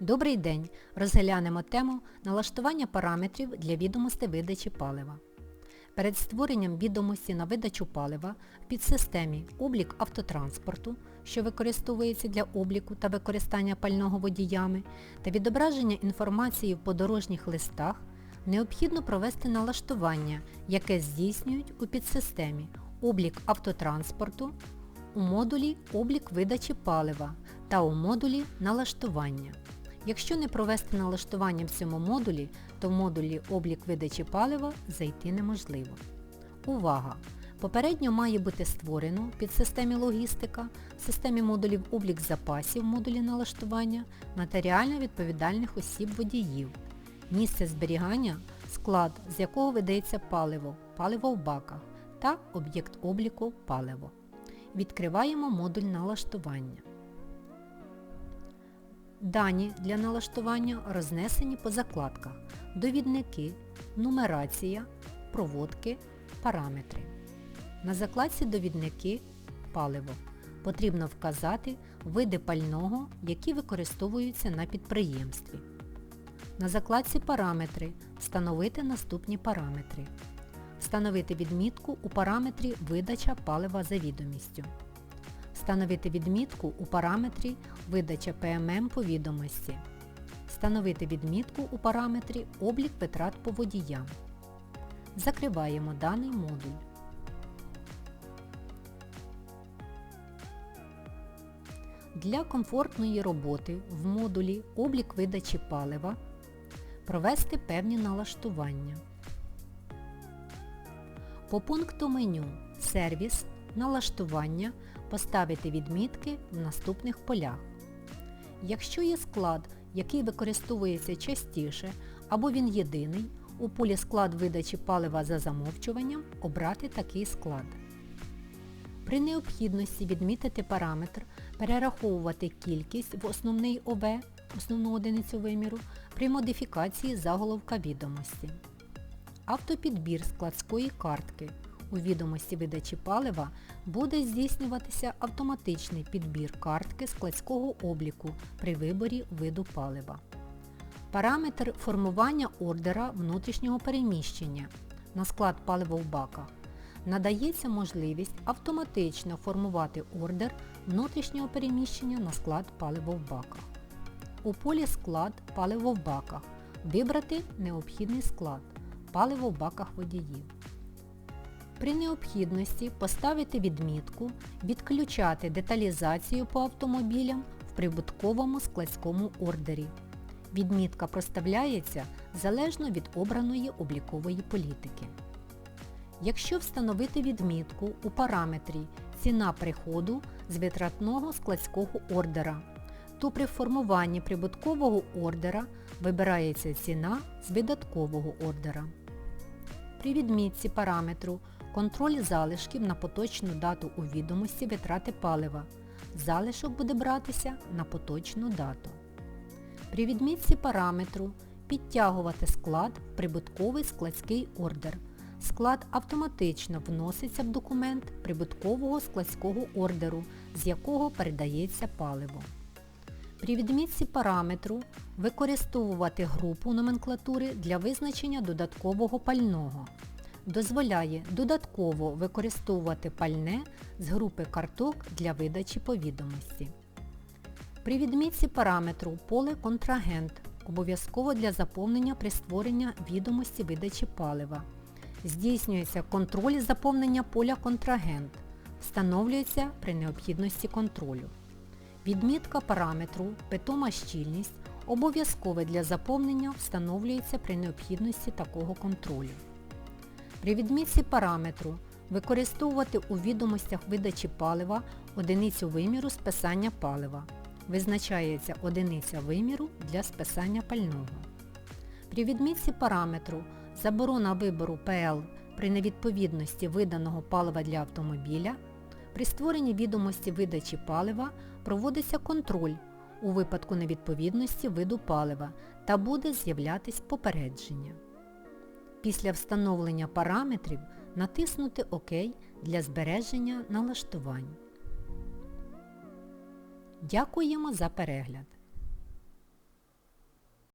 Добрий день! Розглянемо тему налаштування параметрів для відомостей видачі палива. Перед створенням відомості на видачу палива в підсистемі облік автотранспорту, що використовується для обліку та використання пального водіями, та відображення інформації в подорожніх листах, необхідно провести налаштування, яке здійснюють у підсистемі облік автотранспорту, у модулі облік видачі палива та у модулі налаштування. Якщо не провести налаштування в цьому модулі, то в модулі облік видачі палива зайти неможливо. Увага! Попередньо має бути створено в підсистемі логістика, в системі модулів облік запасів модулі налаштування, матеріально відповідальних осіб водіїв, місце зберігання, склад, з якого видається паливо, паливо в баках та об'єкт обліку паливо. Відкриваємо модуль налаштування. Дані для налаштування рознесені по закладках довідники, нумерація, проводки, параметри. На закладці довідники паливо потрібно вказати види пального, які використовуються на підприємстві. На закладці параметри встановити наступні параметри. Встановити відмітку у параметрі видача палива за відомістю. Встановити відмітку у параметрі видача ПММ по відомості. Встановити відмітку у параметрі облік витрат по водіям. Закриваємо даний модуль. Для комфортної роботи в модулі облік видачі палива провести певні налаштування. По пункту меню Сервіс, налаштування поставити відмітки в наступних полях. Якщо є склад, який використовується частіше або він єдиний, у полі склад видачі палива за замовчуванням обрати такий склад. При необхідності відмітити параметр, перераховувати кількість в основний ОВ, основну одиницю виміру, при модифікації заголовка відомості. Автопідбір складської картки. У відомості видачі палива буде здійснюватися автоматичний підбір картки складського обліку при виборі виду палива. Параметр формування ордера внутрішнього переміщення на склад баках. Надається можливість автоматично формувати ордер внутрішнього переміщення на склад баках. У полі Склад паливо в баках вибрати необхідний склад паливо в баках водіїв. При необхідності поставити відмітку Відключати деталізацію по автомобілям в прибутковому складському ордері. Відмітка проставляється залежно від обраної облікової політики. Якщо встановити відмітку у параметрі Ціна приходу з витратного складського ордера, то при формуванні прибуткового ордера вибирається ціна з видаткового ордера. При відмітці параметру Контроль залишків на поточну дату у відомості витрати палива. Залишок буде братися на поточну дату. При відмітці параметру підтягувати склад в прибутковий складський ордер. Склад автоматично вноситься в документ прибуткового складського ордеру, з якого передається паливо. При відмітці параметру використовувати групу номенклатури для визначення додаткового пального дозволяє додатково використовувати пальне з групи карток для видачі повідомості. При відмітці параметру поле контрагент обов'язково для заповнення при створенні відомості видачі палива. Здійснюється контроль заповнення поля контрагент. Встановлюється при необхідності контролю. Відмітка параметру питома щільність обов'язкове для заповнення встановлюється при необхідності такого контролю. При відмітці параметру використовувати у відомостях видачі палива одиницю виміру списання палива. Визначається одиниця виміру для списання пального. При відмітці параметру заборона вибору ПЛ при невідповідності виданого палива для автомобіля. При створенні відомості видачі палива проводиться контроль у випадку невідповідності виду палива та буде з'являтись попередження. Після встановлення параметрів натиснути ОК для збереження налаштувань. Дякуємо за перегляд!